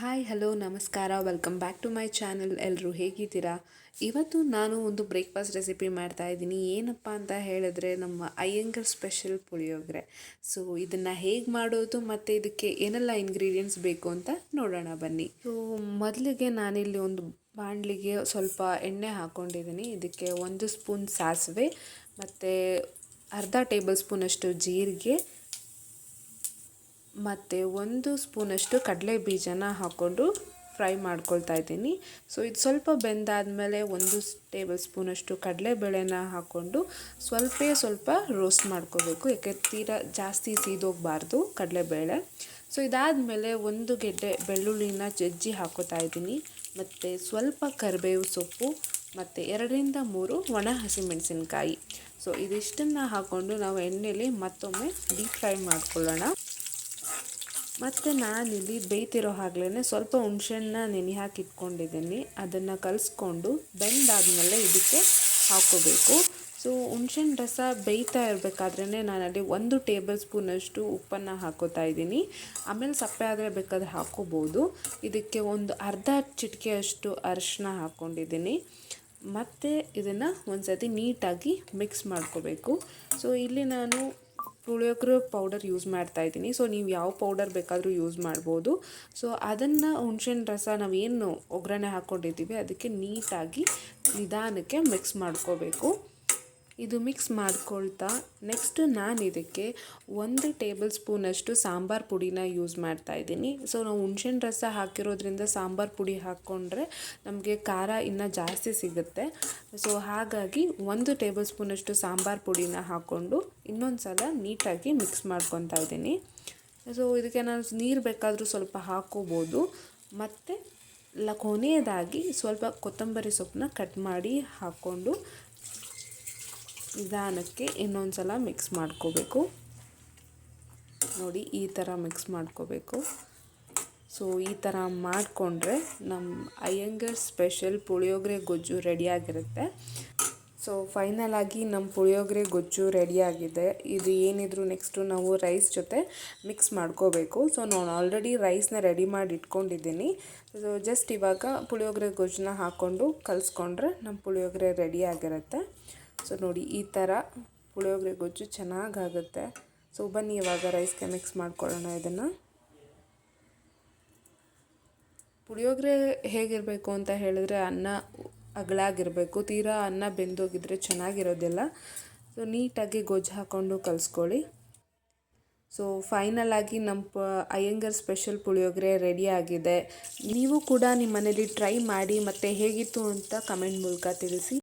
Hi, hello, ನಮಸ್ಕಾರ. Welcome back to my channel ಎಲ್ಲರೂ ಹೇಗಿದ್ದೀರಾ? ಇವತ್ತು ನಾನು ಒಂದು ಬ್ರೇಕ್ಫಾಸ್ಟ್ ರೆಸಿಪಿ ಮಾಡ್ತಾ ಇದ್ದೀನಿ. ಏನಪ್ಪ ಅಂತ ಹೇಳಿದ್ರೆ, ನಮ್ಮ ಅಯ್ಯಂಗರ್ ಸ್ಪೆಷಲ್ ಪುಳಿಯೋಗರೆ. ಸೊ ಇದನ್ನು ಹೇಗೆ ಮಾಡೋದು ಮತ್ತು ಇದಕ್ಕೆ ಏನೆಲ್ಲ ಇಂಗ್ರೀಡಿಯೆಂಟ್ಸ್ ಬೇಕು ಅಂತ ನೋಡೋಣ, ಬನ್ನಿ. ಸೊ ಮೊದಲಿಗೆ ನಾನಿಲ್ಲಿ ಒಂದು ಬಾಣಲಿಗೆ ಸ್ವಲ್ಪ ಎಣ್ಣೆ ಹಾಕ್ಕೊಂಡಿದ್ದೀನಿ ಇದಕ್ಕೆ ಒಂದು ಸ್ಪೂನ್ ಸಾಸಿವೆ, ಮತ್ತು ಅರ್ಧ ಟೇಬಲ್ ಸ್ಪೂನಷ್ಟು ಜೀರಿಗೆ ಮತ್ತು ಒಂದು ಸ್ಪೂನಷ್ಟು ಕಡಲೆ ಬೀಜನ ಹಾಕ್ಕೊಂಡು ಫ್ರೈ ಮಾಡ್ಕೊಳ್ತಾ ಇದ್ದೀನಿ. ಸೊ ಇದು ಸ್ವಲ್ಪ ಬೆಂದಾದಮೇಲೆ ಒಂದು ಟೇಬಲ್ ಸ್ಪೂನಷ್ಟು ಕಡಲೆಬೇಳೆನ ಹಾಕ್ಕೊಂಡು ಸ್ವಲ್ಪ ಸ್ವಲ್ಪ ರೋಸ್ಟ್ ಮಾಡ್ಕೋಬೇಕು. ಯಾಕೆ ತೀರಾ ಜಾಸ್ತಿ ಸೀದೋಗಬಾರ್ದು ಕಡಲೆಬೇಳೆ ಸೊ ಇದಾದಮೇಲೆ ಒಂದು ಗೆಡ್ಡೆ ಬೆಳ್ಳುಳ್ಳಿನ ಜಜ್ಜಿ ಹಾಕೋತಾ ಇದ್ದೀನಿ. ಮತ್ತು ಸ್ವಲ್ಪ ಕರಿಬೇವು ಸೊಪ್ಪು, ಮತ್ತು ಎರಡರಿಂದ ಮೂರು ಒಣ ಹಸಿಮೆಣಸಿನ್ಕಾಯಿ ಸೊ ಇದಿಷ್ಟನ್ನು ಹಾಕ್ಕೊಂಡು ನಾವು ಎಣ್ಣೆಲಿ ಮತ್ತೊಮ್ಮೆ ಡೀಪ್ ಫ್ರೈ ಮಾಡ್ಕೊಳ್ಳೋಣ. ಮತ್ತು ನಾನಿಲ್ಲಿ ಬೇಯ್ತಿರೋ ಹಾಗಲೇ ಸ್ವಲ್ಪ ಹುಣ್ಸೆಹಣ್ಣ ನೆನೆ ಹಾಕಿ ಇಟ್ಕೊಂಡಿದ್ದೀನಿ. ಅದನ್ನು ಕಲಿಸ್ಕೊಂಡು ಬೆಂದಾದಮೇಲೆ ಇದಕ್ಕೆ ಹಾಕ್ಕೋಬೇಕು ಸೊ ಹುಣ್ಸೆಹಣ್ಣು ರಸ ಬೇಯ್ತಾ ಇರಬೇಕಾದ್ರೇ ನಾನಲ್ಲಿ ಒಂದು ಟೇಬಲ್ ಸ್ಪೂನಷ್ಟು ಉಪ್ಪನ್ನು ಹಾಕೋತಾ ಇದ್ದೀನಿ. ಆಮೇಲೆ ಸಪ್ಪೆ ಆದರೆ ಬೇಕಾದ್ರೆ ಹಾಕೋಬೋದು. ಇದಕ್ಕೆ ಒಂದು ಅರ್ಧ ಚಿಟಿಕೆಯಷ್ಟು ಅರಿಶಿನ ಹಾಕ್ಕೊಂಡಿದ್ದೀನಿ ಮತ್ತು ಇದನ್ನು ಒಂದು ಸತಿ ನೀಟಾಗಿ ಮಿಕ್ಸ್ ಮಾಡ್ಕೋಬೇಕು. ಸೊ ಇಲ್ಲಿ ನಾನು ಪುಳಿಯೋಗರೆ ಪೌಡರ್ ಯೂಸ್ ಮಾಡ್ತಾ ಇದ್ದೀನಿ. ಸೊ ನೀವು ಯಾವ ಪೌಡರ್ ಬೇಕಾದರೂ ಯೂಸ್ ಮಾಡ್ಬೋದು. ಸೊ ಅದನ್ನು ಹುಣ್ಸೆಹಣ್ಣು ರಸ ನಾವು ಏನು ಒಗ್ಗರಣೆ ಹಾಕ್ಕೊಂಡಿದ್ದೀವಿ ಅದಕ್ಕೆ ನೀಟಾಗಿ ನಿಧಾನಕ್ಕೆ ಮಿಕ್ಸ್ ಮಾಡ್ಕೋಬೇಕು. ಇದು ಮಿಕ್ಸ್ ಮಾಡ್ಕೊಳ್ತಾ ನೆಕ್ಸ್ಟ್ ನಾನು ಇದಕ್ಕೆ ಒಂದು ಟೇಬಲ್ ಸ್ಪೂನಷ್ಟು ಸಾಂಬಾರು ಪುಡಿನ ಯೂಸ್ ಮಾಡ್ತಾ ಇದ್ದೀನಿ. ಸೊ ನಾವು ಹುಣ್ಸೆಹಣ್ಣು ರಸ ಹಾಕಿರೋದ್ರಿಂದ ಸಾಂಬಾರು ಪುಡಿ ಹಾಕ್ಕೊಂಡ್ರೆ ನಮಗೆ ಖಾರ ಇನ್ನೂ ಜಾಸ್ತಿ ಸಿಗುತ್ತೆ. ಸೊ ಹಾಗಾಗಿ ಒಂದು ಟೇಬಲ್ ಸ್ಪೂನಷ್ಟು ಸಾಂಬಾರು ಪುಡಿನ ಹಾಕ್ಕೊಂಡು ಇನ್ನೊಂದು ಸಲ ನೀಟಾಗಿ ಮಿಕ್ಸ್ ಮಾಡ್ಕೊತಾ ಇದ್ದೀನಿ. ಸೊ ಇದಕ್ಕೆ ನಾನು ನೀರು ಬೇಕಾದರೂ ಸ್ವಲ್ಪ ಹಾಕೋಬೋದು. ಮತ್ತು ಲ, ಕೊನೆಯದಾಗಿ ಸ್ವಲ್ಪ ಕೊತ್ತಂಬರಿ ಸೊಪ್ಪನ್ನ ಕಟ್ ಮಾಡಿ ಹಾಕ್ಕೊಂಡು ನಿಧಾನಕ್ಕೆ ಇನ್ನೊಂದು ಸಲ ಮಿಕ್ಸ್ ಮಾಡ್ಕೋಬೇಕು. ನೋಡಿ, ಈ ಥರ ಮಿಕ್ಸ್ ಮಾಡ್ಕೋಬೇಕು. ಸೊ ಈ ಥರ ಮಾಡಿಕೊಂಡ್ರೆ ನಮ್ಮ ಅಯ್ಯಂಗರ್ ಸ್ಪೆಷಲ್ ಪುಳಿಯೋಗರೆ ಗೊಜ್ಜು ರೆಡಿಯಾಗಿರುತ್ತೆ ಸೊ ಫೈನಲ್ ಆಗಿ ನಮ್ಮ ಪುಳಿಯೋಗರೆ ಗೊಜ್ಜು ರೆಡಿಯಾಗಿದೆ ಇದು ಏನಿದ್ರು ನೆಕ್ಸ್ಟು ನಾವು ರೈಸ್ ಜೊತೆ ಮಿಕ್ಸ್ ಮಾಡ್ಕೋಬೇಕು. ಸೊ ನಾನು ಆಲ್ರೆಡಿ ರೈಸ್ನ ರೆಡಿ ಮಾಡಿ ಇಟ್ಕೊಂಡಿದ್ದೀನಿ. ಸೊ ಜಸ್ಟ್ ಇವಾಗ ಪುಳಿಯೋಗರೆ ಗೊಜ್ಜನ್ನ ಹಾಕ್ಕೊಂಡು ಕಲಿಸ್ಕೊಂಡ್ರೆ ನಮ್ಮ ಪುಳಿಯೋಗರೆ ರೆಡಿಯಾಗಿರುತ್ತೆ ಸೊ ನೋಡಿ, ಈ ಥರ ಪುಳಿಯೋಗರೆ ಗೊಜ್ಜು ಚೆನ್ನಾಗಾಗುತ್ತೆ. ಸೊ ಬನ್ನಿ, ಇವಾಗ ರೈಸ್ಗೆ ಮಿಕ್ಸ್ ಮಾಡ್ಕೊಳ್ಳೋಣ ಇದನ್ನು. ಪುಳಿಯೋಗರೆ ಹೇಗಿರಬೇಕು ಅಂತ ಹೇಳಿದ್ರೆ ಅನ್ನ ಅಗಳಾಗಿರಬೇಕು ತೀರಾ ಅನ್ನ ಬೆಂದೋಗಿದ್ರೆ ಚೆನ್ನಾಗಿರೋದಿಲ್ಲ. ಸೊ ನೀಟಾಗಿ ಗೊಜ್ಜು ಹಾಕ್ಕೊಂಡು ಕಲಿಸ್ಕೊಳ್ಳಿ. ಸೊ ಫೈನಲ್ ಆಗಿ ನಮ್ಮ ಪ, ಅಯ್ಯಂಗರ್ ಸ್ಪೆಷಲ್ ಪುಳಿಯೋಗರೆ ರೆಡಿ ಆಗಿದೆ. ನೀವು ಕೂಡ ನಿಮ್ಮ ಮನೇಲಿ ಟ್ರೈ ಮಾಡಿ ಮತ್ತು ಹೇಗಿತ್ತು ಅಂತ ಕಮೆಂಟ್ ಮೂಲಕ ತಿಳಿಸಿ.